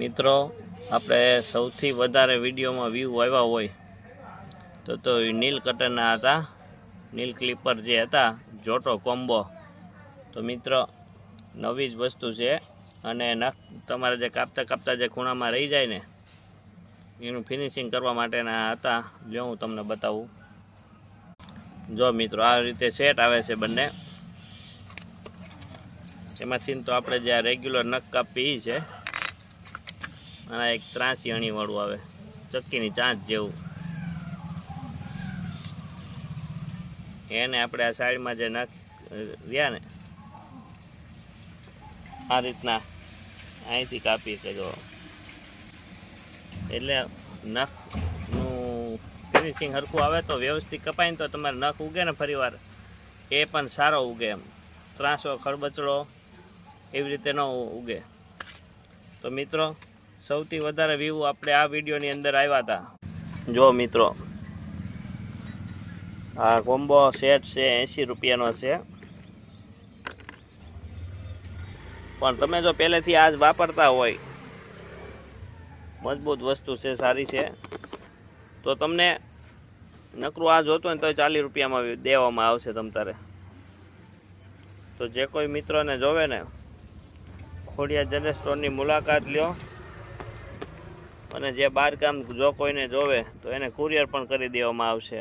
મિત્રો, આપણે સૌથી વધારે વિડીયોમાં વ્યૂ આવ્યા હોય તો તો નીલ કટરના હતા. નીલ ક્લિપર જે હતા, જોટો કોમ્બો તો મિત્રો, નવી જ વસ્તુ છે અને નખ, તમારે જે કાપતા કાપતા જે ખૂણામાં રહી જાય ને, એનું ફિનિશિંગ કરવા માટેના હતા. જો હું તમને બતાવું. જો મિત્રો, આ રીતે સેટ આવે છે બંને. એમાંથી તો આપણે જે આ રેગ્યુલર નખ કાપી છે. અને એક ત્રાસી અણીવાળું આવે. ચક્કીની ચાંચ જેવું. એને આપણે આ સાઈડમાં જે નખ, રહ્યા ને, આ રીતના અહીંથી કાપી કે જો. એટલે નખનું ફિનિશિંગ હરખું આવે તો વ્યવસ્થિત કપાય તો તમારે નખ ઉગે ને ફરીવાર. એ પણ સારો ઉગે એમ. ત્રાસો, ખરબચડો એવી રીતે ન ઉગે. તો મિત્રો સૌથી વધારે વ્યૂ આપણે આ વિડીયોની અંદર આવ્યા હતા જો મિત્રો, આ કોમ્બો સેટ છે એંસી રૂપિયાનો છે. પણ તમે જો પહેલેથી આજ વાપરતા હોય, મજબૂત વસ્તુ છે, સારી છે. તો તમને નકરું આ જોતું હોય ને તો ચાલીસ રૂપિયામાં દેવામાં આવશે તમ તારે. તો જે કોઈ મિત્રોને જોવે ને ખોડિયા જનરલ સ્ટોરની મુલાકાત લ્યો. અને જે બાર ગામ જો કોઈને જોવે તો એને કુરિયર પણ કરી દેવામાં આવશે.